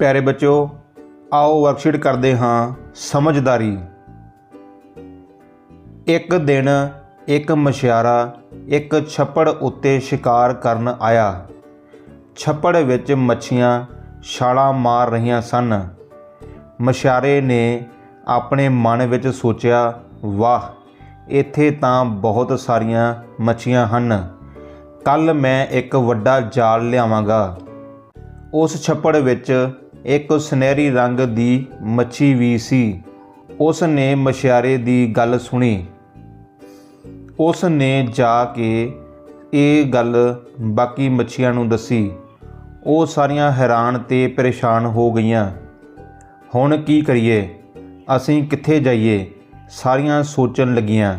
ਪਿਆਰੇ ਬੱਚਿਓ, ਆਓ ਵਰਕਸ਼ੀਟ ਕਰਦੇ ਹਾਂ ਸਮਝਦਾਰੀ। ਇੱਕ ਦਿਨ ਇੱਕ ਮਛਿਆਰਾ ਇੱਕ ਛੱਪੜ ਉੱਤੇ ਸ਼ਿਕਾਰ ਕਰਨ ਆਇਆ। ਛੱਪੜ ਵਿੱਚ ਮੱਛੀਆਂ ਛਾਲਾਂ ਮਾਰ ਰਹੀਆਂ ਸਨ। ਮਛਿਆਰੇ ਨੇ ਆਪਣੇ ਮਨ ਵਿੱਚ ਸੋਚਿਆ, ਵਾਹ, ਇੱਥੇ ਤਾਂ ਬਹੁਤ ਸਾਰੀਆਂ ਮੱਛੀਆਂ ਹਨ। ਕੱਲ ਮੈਂ ਇੱਕ ਵੱਡਾ ਜਾਲ ਲਿਆਵਾਂਗਾ। ਉਸ ਛੱਪੜ ਵਿੱਚ ਇੱਕ ਸੁਨਹਿਰੀ ਰੰਗ ਦੀ ਮੱਛੀ ਵੀ ਸੀ। ਉਸ ਨੇ ਮਛਿਆਰੇ ਦੀ ਗੱਲ ਸੁਣੀ। ਉਸ ਨੇ ਜਾ ਕੇ ਇਹ ਗੱਲ ਬਾਕੀ ਮੱਛੀਆਂ ਨੂੰ ਦੱਸੀ। ਉਹ ਸਾਰੀਆਂ ਹੈਰਾਨ ਤੇ ਪਰੇਸ਼ਾਨ ਹੋ ਗਈਆਂ। ਹੁਣ ਕੀ ਕਰੀਏ? ਅਸੀਂ ਕਿੱਥੇ ਜਾਈਏ? ਸਾਰੀਆਂ ਸੋਚਣ ਲੱਗੀਆਂ।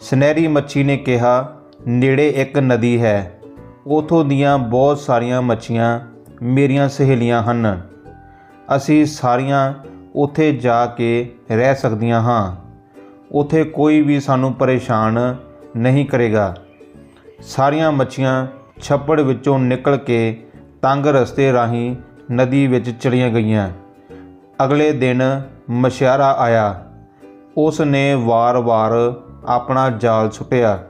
ਸੁਨਹਿਰੀ ਮੱਛੀ ਨੇ ਕਿਹਾ, ਨੇੜੇ ਇੱਕ ਨਦੀ ਹੈ। ਉਥੋਂ ਦੀਆਂ ਬਹੁਤ ਸਾਰੀਆਂ ਮੱਛੀਆਂ ਮੇਰੀਆਂ ਸਹੇਲੀਆਂ ਹਨ। ਅਸੀਂ ਸਾਰੀਆਂ ਉੱਥੇ ਜਾ ਕੇ ਰਹਿ ਸਕਦੀਆਂ ਹਾਂ। ਉੱਥੇ ਕੋਈ ਵੀ ਸਾਨੂੰ ਪਰੇਸ਼ਾਨ ਨਹੀਂ ਕਰੇਗਾ। ਸਾਰੀਆਂ ਮੱਛੀਆਂ ਛੱਪੜ ਵਿੱਚੋਂ ਨਿਕਲ ਕੇ ਤੰਗ ਰਸਤੇ ਰਾਹੀਂ ਨਦੀ ਵਿੱਚ ਚਲੀਆਂ ਗਈਆਂ। ਅਗਲੇ ਦਿਨ ਮਛਿਆਰਾ ਆਇਆ। ਉਸ ਨੇ ਵਾਰ-ਵਾਰ ਆਪਣਾ ਜਾਲ ਸੁੱਟਿਆ,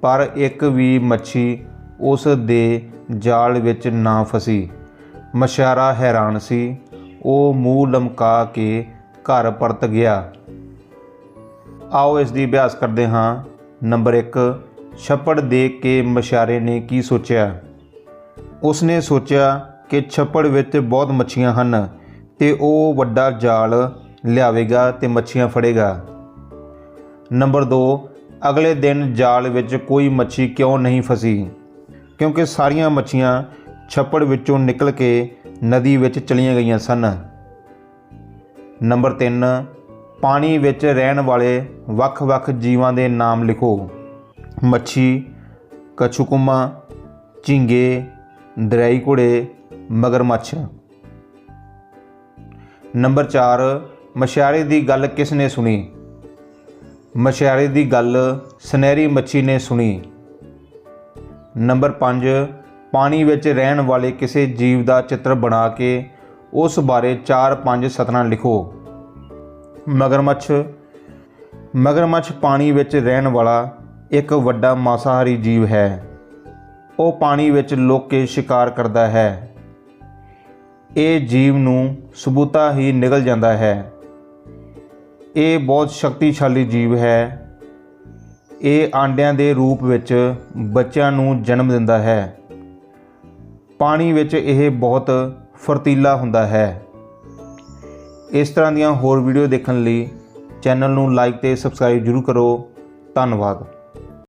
ਪਰ ਇੱਕ ਵੀ ਮੱਛੀ ਉਸ ਦੇ ਜਾਲ ਵਿੱਚ ਨਾ ਫਸੀ। ਮਛਿਆਰਾ ਹੈਰਾਨ ਸੀ। ਉਹ ਮੂੰਹ ਲਮਕਾ ਕੇ ਘਰ ਪਰਤ ਗਿਆ। ਆਓ ਇਸ ਦੀ ਅਭਿਆਸ ਕਰਦੇ ਹਾਂ। ਨੰਬਰ 1 ਛੱਪੜ ਦੇਖ ਕੇ ਮਛਿਆਰੇ ਨੇ ਕੀ ਸੋਚਿਆ? ਉਸਨੇ ਸੋਚਿਆ ਕਿ ਛੱਪੜ ਵਿੱਚ ਬਹੁਤ ਮੱਛੀਆਂ ਹਨ ਤੇ ਉਹ ਵੱਡਾ ਜਾਲ ਲਿਆਵੇਗਾ ਤੇ ਮੱਛੀਆਂ ਫੜੇਗਾ। ਨੰਬਰ 2 ਅਗਲੇ ਦਿਨ ਜਾਲ ਵਿੱਚ ਕੋਈ ਮੱਛੀ ਕਿਉਂ ਨਹੀਂ ਫਸੀ? ਕਿਉਂਕਿ ਸਾਰੀਆਂ ਮੱਛੀਆਂ ਛੱਪੜ ਵਿੱਚੋਂ ਨਿਕਲ ਕੇ ਨਦੀ ਵਿੱਚ ਚਲੀਆਂ ਗਈਆਂ ਸਨ। ਨੰਬਰ 3 ਪਾਣੀ ਵਿੱਚ ਰਹਿਣ ਵਾਲੇ ਵੱਖ-ਵੱਖ ਜੀਵਾਂ ਦੇ ਨਾਮ ਲਿਖੋ। ਮੱਛੀ, ਕਛੂਕੁਮਾ, ਝੀਂਗੇ ਦਰਿਆਈ ਘੋੜੇ ਮਗਰਮੱਛ। ਨੰਬਰ 4 ਮਛਿਆਰੇ ਦੀ ਗੱਲ ਕਿਸ ਨੇ ਸੁਣੀ? ਮਛਿਆਰੇ ਦੀ ਗੱਲ ਸੁਨਹਿਰੀ ਮੱਛੀ ਨੇ ਸੁਣੀ। ਨੰਬਰ 5 ਪਾਣੀ ਵਿੱਚ ਰਹਿਣ ਵਾਲੇ ਕਿਸੇ ਜੀਵ ਦਾ ਚਿੱਤਰ ਬਣਾ ਕੇ ਉਸ ਬਾਰੇ 4-5 ਸਤਰਾਂ ਲਿਖੋ। ਮਗਰਮੱਛ। ਮਗਰਮੱਛ ਪਾਣੀ ਵਿੱਚ ਰਹਿਣ ਵਾਲਾ ਇੱਕ ਵੱਡਾ ਮਾਸਾਹਾਰੀ ਜੀਵ ਹੈ। ਉਹ ਪਾਣੀ ਵਿੱਚ ਲੁਕ ਕੇ ਸ਼ਿਕਾਰ ਕਰਦਾ ਹੈ। ਇਹ ਜੀਵ ਨੂੰ ਸਬੂਤਾ ਹੀ ਨਿਗਲ ਜਾਂਦਾ ਹੈ। ਇਹ ਬਹੁਤ ਸ਼ਕਤੀਸ਼ਾਲੀ ਜੀਵ ਹੈ। ਇਹ ਆਂਡਿਆਂ ਦੇ ਰੂਪ ਵਿੱਚ ਬੱਚਿਆਂ ਨੂੰ ਜਨਮ ਦਿੰਦਾ ਹੈ। ਪਾਣੀ ਵਿੱਚ ਇਹ ਬਹੁਤ ਫਰਤੀਲਾ ਹੁੰਦਾ ਹੈ। ਇਸ ਤਰ੍ਹਾਂ ਦੀਆਂ ਹੋਰ ਵੀਡੀਓ ਦੇਖਣ ਲਈ ਚੈਨਲ ਨੂੰ ਲਾਈਕ ਤੇ ਸਬਸਕ੍ਰਾਈਬ ਜ਼ਰੂਰ ਕਰੋ। ਧੰਨਵਾਦ।